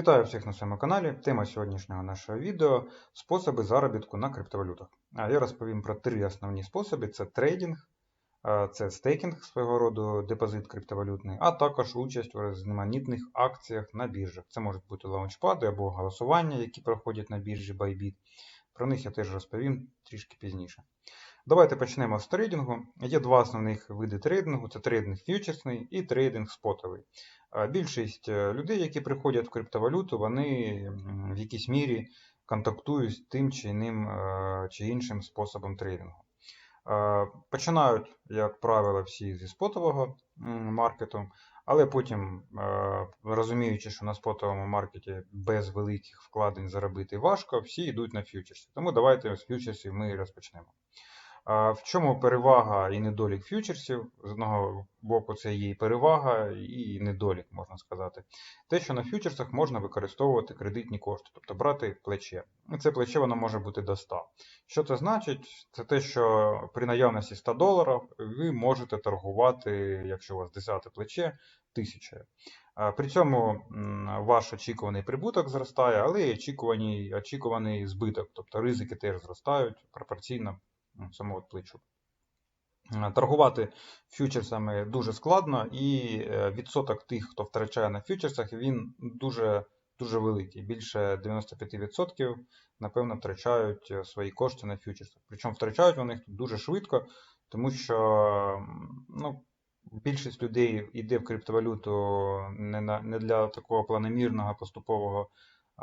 Вітаю всіх на своєму каналі. Тема сьогоднішнього нашого відео способи заробітку на криптовалютах. Я розповім про три основні способи: це трейдинг, це стейкінг свого роду, депозит криптовалютний, а також участь у різноманітних акціях на біржах. Це можуть бути лаунчпади або голосування, які проходять на біржі Bybit. Про них я теж розповім трішки пізніше. Давайте почнемо з трейдингу. Є два основних види трейдингу: це трейдинг фьючерсний і трейдинг спотовий. Більшість е, людей, які приходять в криптовалюту, вони в якійсь мірі контактують з тим чи іним е, чи іншим способом трейдингу. Починають, як правило, всі зі спотового маркету, але потім, е, розуміючи, що на спотовому маркеті без великих вкладень заробити важко, всі йдуть на фьючерси. Тому давайте з фьючерсів ми розпочнемо. В чому перевага і недолік фьючерсів? З одного боку, це є і перевага, і недолік, можна сказати. Те, що на фьючерсах можна використовувати кредитні кошти, тобто брати плече. Це плече воно може бути до 100. Що це значить? Це те, що при наявності 100 доларів ви можете торгувати, якщо у вас 10 плече, тисячею. А При цьому ваш очікуваний прибуток зростає, але і очікуваний, очікуваний збиток, тобто ризики теж зростають пропорційно от плечу. Е, Торгувати фьючерсами дуже складно, і е, відсоток тих, хто втрачає на фьючерсах, він дуже дуже великий. Більше 95%, напевно, втрачають е, свої кошти на фьючерсах. Причому втрачають вони тут дуже швидко, тому що ну, більшість людей йде в криптовалюту не, на, не для такого планомірного поступового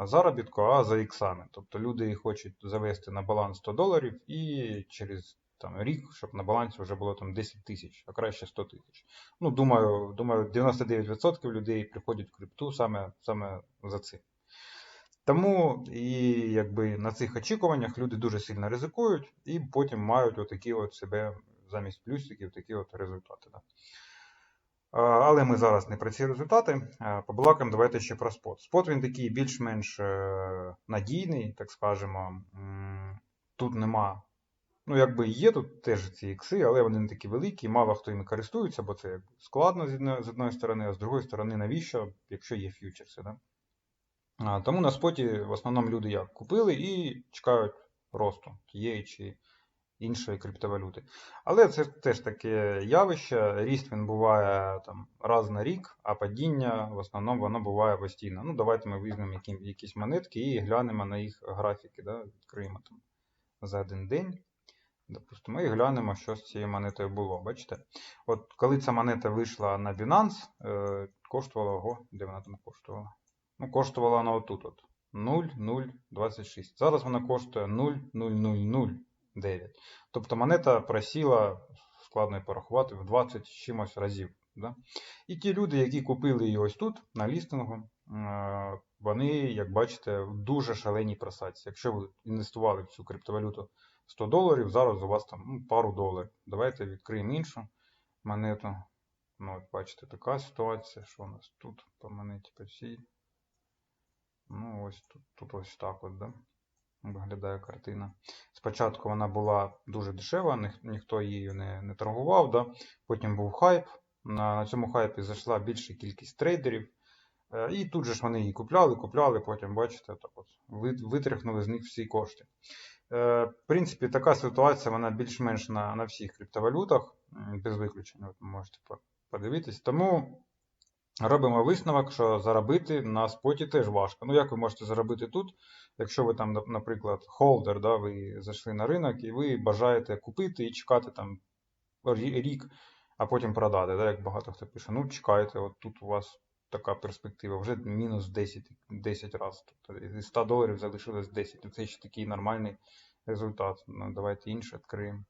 заробітку, а за іксами. Тобто люди хочуть завести на баланс 100 доларів і через там, рік, щоб на балансі вже було там 10 тисяч, а краще 100 тисяч. Ну, думаю, думаю, 99% людей приходять в крипту саме, саме за цим. Тому і якби на цих очікуваннях люди дуже сильно ризикують і потім мають отакі от себе замість плюсиків такі от результати. Да. Але ми зараз не про ці результати. Побалакаємо давайте ще про спот. Спот він такий більш-менш е, надійний, так скажемо. Тут нема. Ну, якби є тут теж ці ікси, але вони не такі великі, мало хто іми користується, бо це складно з одної, сторони, а з другої сторони, навіщо, якщо є фьючерси. Да? Тому на споті в основному люди як купили і чекають росту тієї чи іншої криптовалюти. Але це теж таке явище. Ріст він буває там раз на рік, а падіння в основному воно буває постійно. Ну, давайте ми візьмемо які, якісь монетки і глянемо на їх графіки. Да? Відкриємо там за один день. Допустимо, і глянемо, що з цією монетою було. Бачите? От коли ця монета вийшла на Binance, е, коштувала ого, де вона там коштувала? Ну, коштувала вона отут от 0,026. Зараз вона коштує 0,0009. Тобто монета просіла, складно порахувати, в 20 чимось разів. Да? І ті люди, які купили її ось тут, на лістингу, е, вони, як бачите, в дуже шаленій просадці. Якщо ви інвестували в цю криптовалюту 100 доларів, зараз у вас там ну, пару доларів. Давайте відкриємо іншу монету. Ну, от бачите, така ситуація, що у нас тут по монеті по всій. Ну, ось тут, тут ось так от, да? Виглядає картина. Спочатку вона була дуже дешева, ніх, ніхто її не, не торгував. Да? Потім був хайп. На, на цьому хайпі зайшла більша кількість трейдерів. Е, І тут же ж вони її купляли, купляли, потім, бачите, так от, витряхнули з них всі кошти. Е, В принципі, така ситуація вона більш-менш на, на всіх криптовалютах, без виключення, от можете подивитись. Тому робимо висновок, що заробити на споті теж важко. Ну, як ви можете заробити тут, якщо ви там, наприклад, холдер, да, ви зайшли на ринок і ви бажаєте купити і чекати там рік, а потім продати, да, як багато хто пише. Ну, чекайте, от тут у вас така перспектива, вже мінус 10, 10 разів. Тобто із 100 доларів залишилось 10. Ну, Це ще такий нормальний результат. Ну, давайте інше відкриємо.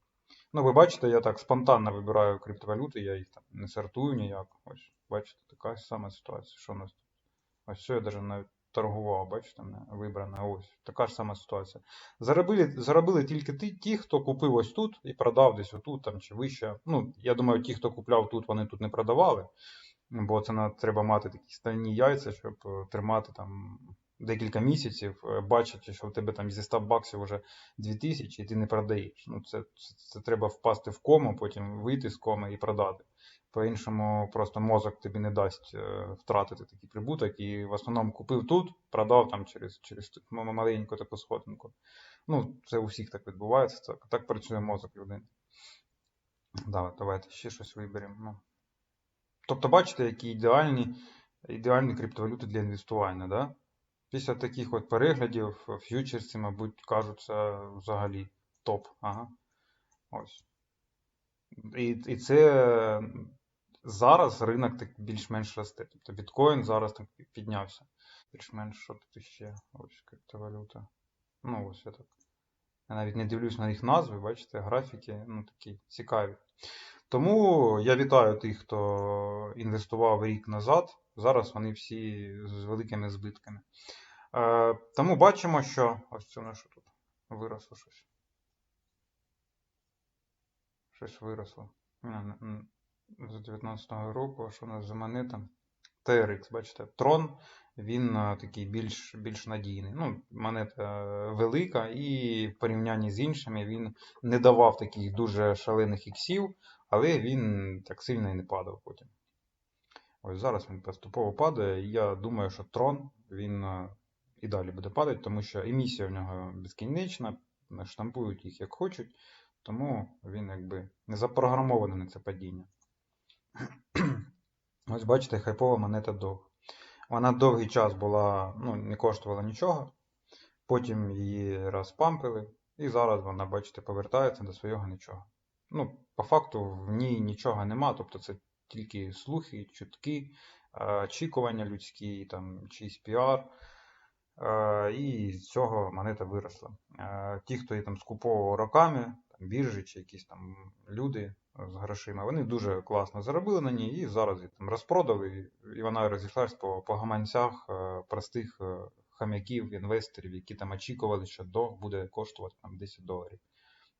Ну, ви бачите, я так спонтанно вибираю криптовалюти, я їх там не сортую ніяк. Ось, бачите, така сама ситуація. Що у нас тут? Ось все, я навіть навіть торгував, бачите, не вибрана. Ось така ж сама ситуація. Заробили, заробили тільки ті, ті, хто купив ось тут і продав десь отут там, чи вище. Ну, я думаю, ті, хто купляв тут, вони тут не продавали. Бо це треба мати такі стальні яйця, щоб е, тримати там декілька місяців, е, бачать, що в тебе там зі 100 баксів вже 2000 і ти не продаєш. Ну, це, це, це треба впасти в кому, потім вийти з коми і продати. По-іншому просто мозок тобі не дасть е, втратити такий прибуток. І в основному купив тут, продав там через, через маленьку таку сходинку. Ну, це у всіх так відбувається. Так, так працює мозок людини. Да, давайте ще щось виберемо. Ну. Тобто, бачите, які ідеальні, ідеальні криптовалюти для інвестування. Да? Після таких от переглядів е, ф'ючерси, мабуть, кажуться взагалі топ. Ага. Ось. І, і це зараз ринок так більш-менш росте. Тобто біткоін зараз так піднявся. Більш-менш що тут ще? Ось криптовалюта. Ну, ось я так. Я навіть не дивлюсь на їх назви, бачите, графіки ну, такі цікаві. Тому я вітаю тих, хто інвестував рік назад. Зараз вони всі з великими збитками. Е, тому бачимо, що ось це на що тут виросло щось. Щось виросло. З 19-го року, що у нас за монета? TRX, бачите, Tron, він е, такий більш, більш надійний. Ну, монета велика, і в порівнянні з іншими він не давав таких дуже шалених іксів, але він так сильно і не падав потім. Ось зараз він поступово падає, і я думаю, що Tron він е, і далі буде падати, тому що емісія в нього безкінечна, штампують їх як хочуть, тому він якби не запрограмований на це падіння. Ось бачите, хайпова монета довг. Вона довгий час була, ну, не коштувала нічого. Потім її розпампили, і зараз вона, бачите, повертається до свого нічого. Ну, по факту в ній нічого нема, тобто це тільки слухи, чутки, е, очікування людські, там, чийсь піар. Е, І з цього монета виросла. Е, Ті, хто її там скуповував роками, там, біржі чи якісь там люди з грошима, вони дуже класно заробили на ній і зараз її там розпродали, і вона розійшлась по, по гаманцях простих хам'яків, інвесторів, які там очікували, що долг буде коштувати там 10 доларів.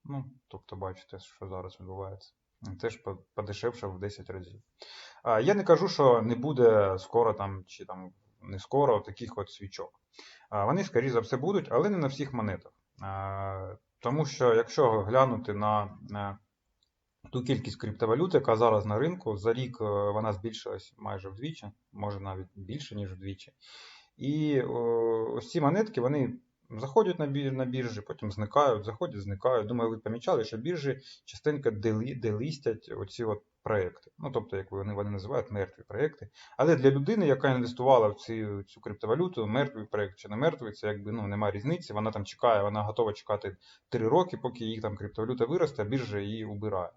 Ну, тобто, бачите, що зараз відбувається. Теж по- подешевшав в 10 разів. А, Я не кажу, що не буде скоро там, чи там не скоро таких от свічок. А, Вони, скоріше за все, будуть, але не на всіх монетах. А, Тому що, якщо глянути на, на ту кількість криптовалют, яка зараз на ринку, за рік е, вона збільшилась майже вдвічі, може навіть більше, ніж вдвічі. І о, ось ці монетки, вони заходять на бір, на біржі, потім зникають, заходять, зникають. Думаю, ви помічали, що біржі частенько дели, делистять оці от проекти. Ну, тобто, як вони, вони називають мертві проекти. Але для людини, яка інвестувала в цю, цю криптовалюту, мертвий проект чи не мертвий, це якби ну, немає різниці. Вона там чекає, вона готова чекати 3 роки, поки їх там криптовалюта виросте, а біржа її убирає.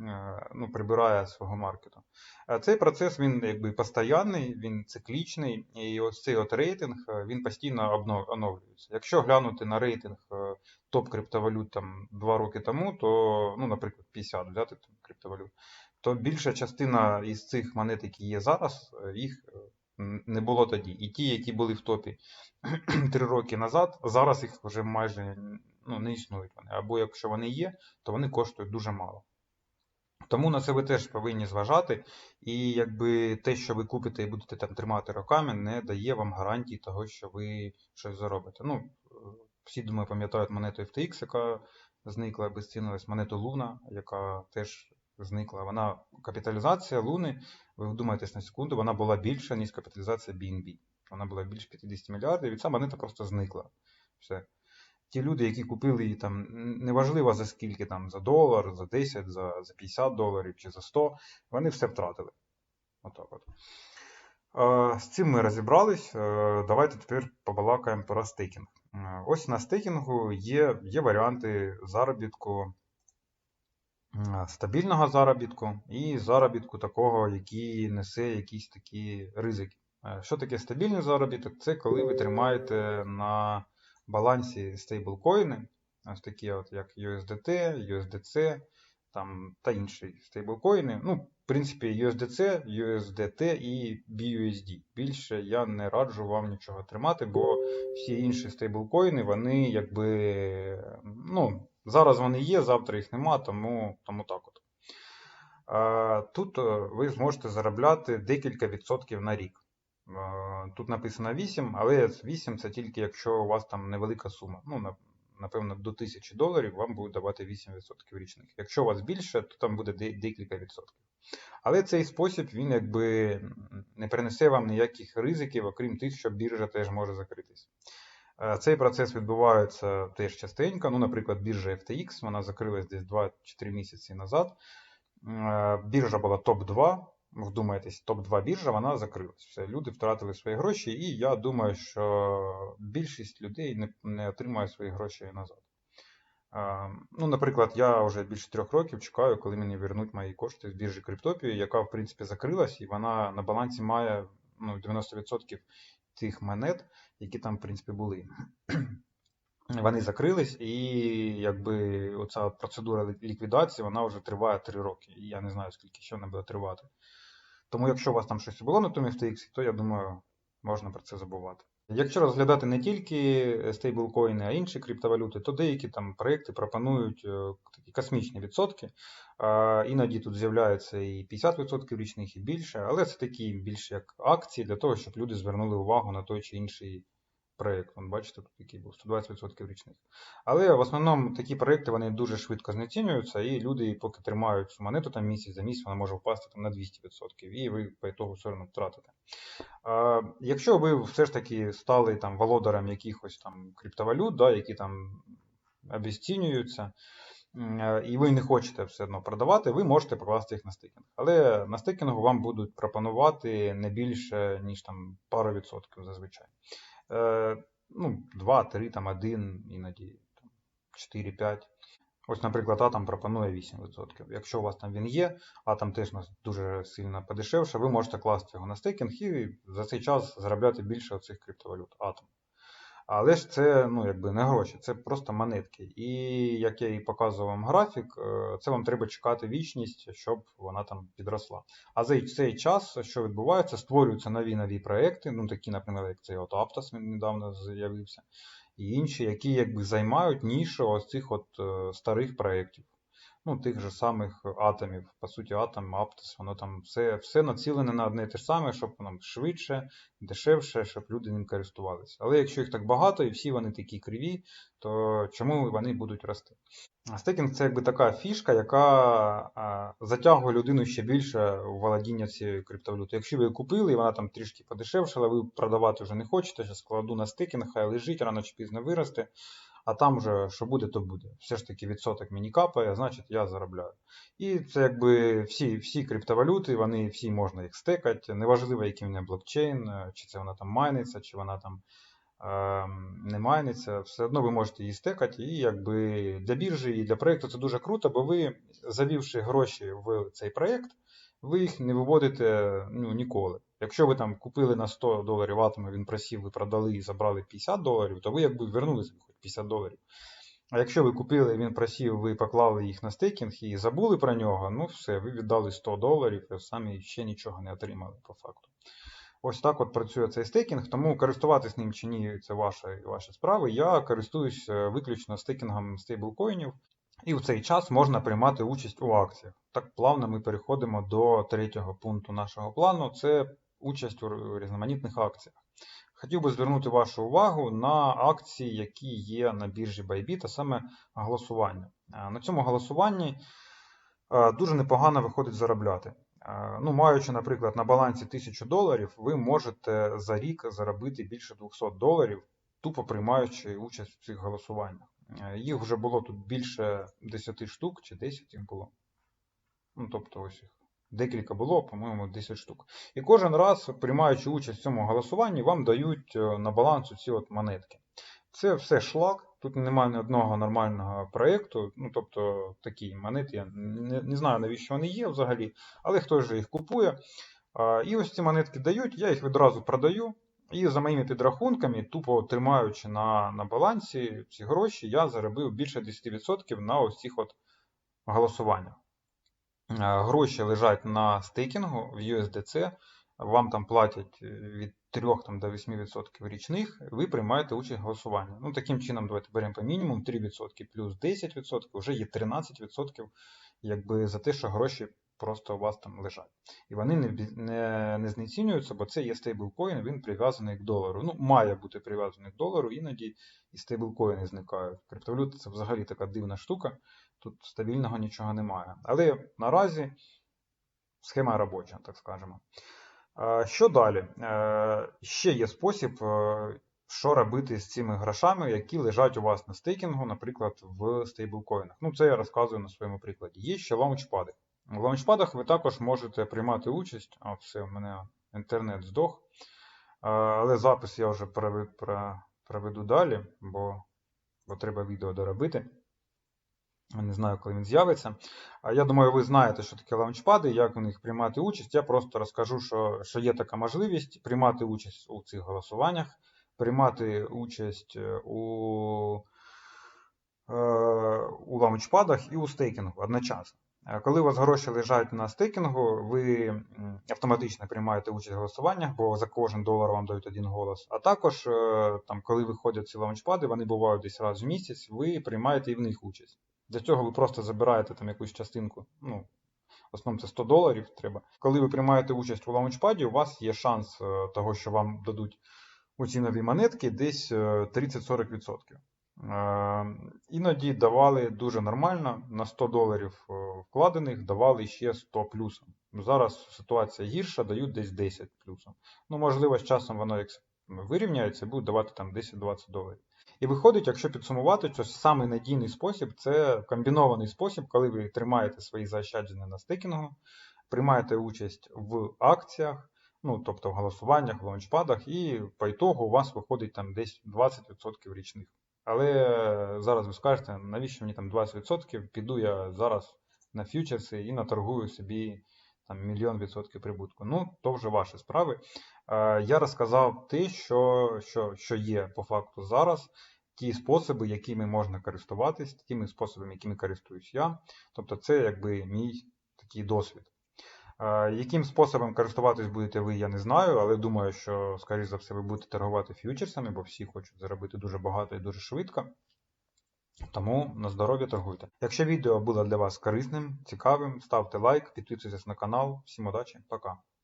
Е, Ну, прибирає свого маркету. А Цей процес він якби постоянний, він циклічний, і ось цей от рейтинг е, він постійно оновлюється. Якщо глянути на рейтинг е, топ криптовалют там 2 роки тому, то, ну, наприклад, 50 взяти там, криптовалют, то більша частина із цих монет, які є зараз, е, їх е, не було тоді. І ті, які були в топі 3 роки назад, зараз їх вже майже ну, не існують вони. Або якщо вони є, то вони коштують дуже мало. Тому на це ви теж повинні зважати, і якби те, що ви купите і будете там тримати роками, не дає вам гарантії того, що ви щось заробите. Ну, всі, думаю, пам'ятають монету FTX, яка зникла, обезцінилась, монету Luna, яка теж зникла. Вона капіталізація Луни, ви вдумаєтесь на секунду, вона була більша, ніж капіталізація BNB. Вона була більш 50 мільярдів, і ця монета просто зникла. Все ті люди, які купили її там, неважливо за скільки там, за долар, за 10, за, за 50 доларів чи за 100, вони все втратили. Отак от. З цим ми розібрались. Давайте тепер побалакаємо про стейкінг. Ось на стейкінгу є, є варіанти заробітку стабільного заробітку і заробітку такого, який несе якісь такі ризики. Що таке стабільний заробіток? Це коли ви тримаєте на балансі стейблкоїни, ось такі, от як USDT, USDC там, та інші стейблкоїни. Ну, в принципі, USDC, USDT і BUSD. Більше я не раджу вам нічого тримати, бо всі інші стейблкоїни, вони якби. ну, Зараз вони є, завтра їх нема, тому, тому так от. Тут е, ви зможете заробляти декілька відсотків на рік. Е, Тут написано 8, але 8 це тільки якщо у вас там невелика сума. Ну, напевно, до 1000 доларів вам будуть давати 8% річних. Якщо у вас більше, то там буде декілька відсотків. Але цей спосіб він якби не принесе вам ніяких ризиків, окрім тих, що біржа теж може закритись. Е, Цей процес відбувається теж частенько. Ну, наприклад, біржа FTX, вона закрилась десь 2 чи 3 місяці назад. Е, Біржа була топ-2. Вдумайтесь, топ-2 біржа, вона закрилась. Все, люди втратили свої гроші, і я думаю, що більшість людей не, не отримає свої гроші назад. Ну, наприклад, я вже більше трьох років чекаю, коли мені вернуть мої кошти з біржі Криптопії, яка, в принципі, закрилась, і вона на балансі має ну, 90% тих монет, які там, в принципі, були. Вони закрились, і якби оця процедура ліквідації вона вже триває 3 роки. І я не знаю, скільки ще вона буде тривати. Тому, якщо у вас там щось було на тому FTX, то я думаю, можна про це забувати. Якщо розглядати не тільки стейблкоїни, а інші криптовалюти, то деякі там проекти пропонують е, такі космічні відсотки. Іноді тут з'являється і 50% річних, і більше, але це такі більш як акції для того, щоб люди звернули увагу на той чи інший проєкт. Вон, бачите, тут який був 120% річних. Але в основному такі проекти вони дуже швидко знецінюються, і люди, поки тримають цю монету там місяць за місяць, вона може впасти там на 200%, і ви по ітогу все одно втратите. А, Якщо ви все ж таки стали там володарем якихось там криптовалют, да, які там обесцінюються, м, е, і ви не хочете все одно продавати, ви можете покласти їх на стейкінг. Але на стейкінгу вам будуть пропонувати не більше, ніж там пару відсотків зазвичай. Е, ну, 2, 3, там 1, іноді 4, 5. Ось, наприклад, Атом пропонує 8%. Якщо у вас там він є, Атом теж дуже сильно подешевше, ви можете класти його на стейкінг і за цей час заробляти більше оцих криптовалют Атом. Але ж це ну, якби не гроші, це просто монетки. І як я і показував вам графік, е, це вам треба чекати вічність, щоб вона там підросла. А за цей час, що відбувається, створюються нові нові проекти, ну такі, наприклад, як цей от Aptos недавно з'явився, і інші, які якби займають нішу ось цих от е, старих проєктів. Ну, тих же самих атомів. По суті, атом, Aptos, воно там все, все націлене на одне і те ж саме, щоб воно швидше, дешевше, щоб люди ним користувалися. Але якщо їх так багато і всі вони такі криві, то чому вони будуть рости? А Стейкінг це якби така фішка, яка затягує людину ще більше у володіння цією криптовалютою. Якщо ви її купили і вона там трішки подешевшала, ви продавати вже не хочете, зараз складу на стейкінг, хай лежить, рано чи пізно виросте, а там вже що буде, то буде. Все ж таки відсоток мені капає, значить я заробляю. І це якби всі, всі криптовалюти, вони всі можна їх стекати. Неважливо, який в неї блокчейн, е, чи це вона там майниться, чи вона там ем, не майниться, все одно ви можете її стекати. І якби для біржі і для проєкту це дуже круто, бо ви, завівши гроші в цей проєкт, ви їх не виводите ну, ніколи. Якщо ви там купили на 100 доларів атоми, він просів, ви продали і забрали 50 доларів, то ви якби вернули собі хоч 50 доларів. А якщо ви купили, він просів, ви поклали їх на стейкінг і забули про нього, ну все, ви віддали 100 доларів і самі ще нічого не отримали по факту. Ось так от працює цей стейкінг, тому користуватись ним чи ні, це ваша, ваші справи. Я користуюсь е, виключно стейкінгом стейблкоїнів, і в цей час можна приймати участь у акціях. Так плавно ми переходимо до третього пункту нашого плану це участь у різноманітних акціях. Хотів би звернути вашу увагу на акції, які є на біржі Bybit, а саме голосування. На цьому голосуванні дуже непогано виходить заробляти. Ну, маючи, наприклад, на балансі 1000 доларів, ви можете за рік заробити більше 200 доларів, тупо приймаючи участь в цих голосуваннях. Е, Їх вже було тут більше 10 штук, чи 10 їх було. Ну, тобто, ось їх декілька було, по-моєму, 10 штук. І кожен раз, приймаючи участь в цьому голосуванні, вам дають е, на баланс ці от монетки. Це все шлак. Тут немає ні одного нормального проєкту. Ну, тобто такі монети, я не, не знаю, навіщо вони є взагалі, але хтось же їх купує. І ось ці монетки дають, я їх відразу продаю. І за моїми підрахунками, тупо тримаючи на, на балансі ці гроші, я заробив більше 10% на ось цих от голосуваннях. Е, Гроші лежать на стейкінгу в USDC, вам там платять від 3 там, до 8% річних, ви приймаєте участь в голосуванні. Ну, таким чином, давайте беремо по мінімум 3% плюс 10%, вже є 13% якби, за те, що гроші просто у вас там лежать. І вони не, не, не знецінюються, бо це є стейблкоін, він прив'язаний к долару. Ну, має бути прив'язаний к долару, іноді і стейблкоїни зникають. Криптовалюта це взагалі така дивна штука, тут стабільного нічого немає. Але наразі схема робоча, так скажемо. Що далі? Е, Ще є спосіб, е, що робити з цими грошами, які лежать у вас на стейкінгу, наприклад, в стейблкоїнах. Ну, це я розказую на своєму прикладі. Є ще лаунчпади. В лаунчпадах ви також можете приймати участь. А, все, у мене інтернет здох. Але запис я вже проведу далі, бо, бо треба відео доробити. Не знаю, коли він з'явиться. Я думаю, ви знаєте, що таке лаунчпади, як в них приймати участь. Я просто розкажу, що, що є така можливість приймати участь у цих голосуваннях, приймати участь е, у, е, у лаунчпадах і у стейкінгу одночасно. Е, Коли у вас гроші лежать на стейкінгу, ви автоматично приймаєте участь в голосуваннях, бо за кожен долар вам дають один голос. А також, е, там, коли виходять ці лаунчпади, вони бувають десь раз в місяць, ви приймаєте і в них участь. Для цього ви просто забираєте там якусь частинку. Ну, в основному це 100 доларів треба. Коли ви приймаєте участь у лаунчпаді, у вас є шанс е, того, що вам дадуть у ці нові монетки десь е, 30-40%. Е, Іноді давали дуже нормально, на 100 доларів е, вкладених давали ще 100 плюсом. Зараз ситуація гірша, дають десь 10 плюсом. Ну, можливо, з часом воно як вирівняється, будуть давати там 10-20 доларів. І виходить, якщо підсумувати, що самий надійний спосіб це комбінований спосіб, коли ви тримаєте свої заощадження на стейкінгу, приймаєте участь в акціях, ну тобто в голосуваннях, в лаунчпадах, і по ітогу у вас виходить там десь 20% річних. Але зараз ви скажете, навіщо мені там 20%? Піду я зараз на фьючерси і наторгую собі там мільйон відсотків прибутку. Ну, то вже ваші справи. Е, Я розказав те, що, що, що є по факту зараз, ті способи, якими можна користуватись, тими способами, якими користуюсь я. Тобто, це якби мій такий досвід. Яким способом користуватись будете ви, я не знаю, але думаю, що, скоріш за все, ви будете торгувати ф'ючерсами, бо всі хочуть заробити дуже багато і дуже швидко. Тому на здоров'я торгуйте. Якщо відео було для вас корисним, цікавим, ставте лайк, підписуйтесь на канал. Всім удачі, пока.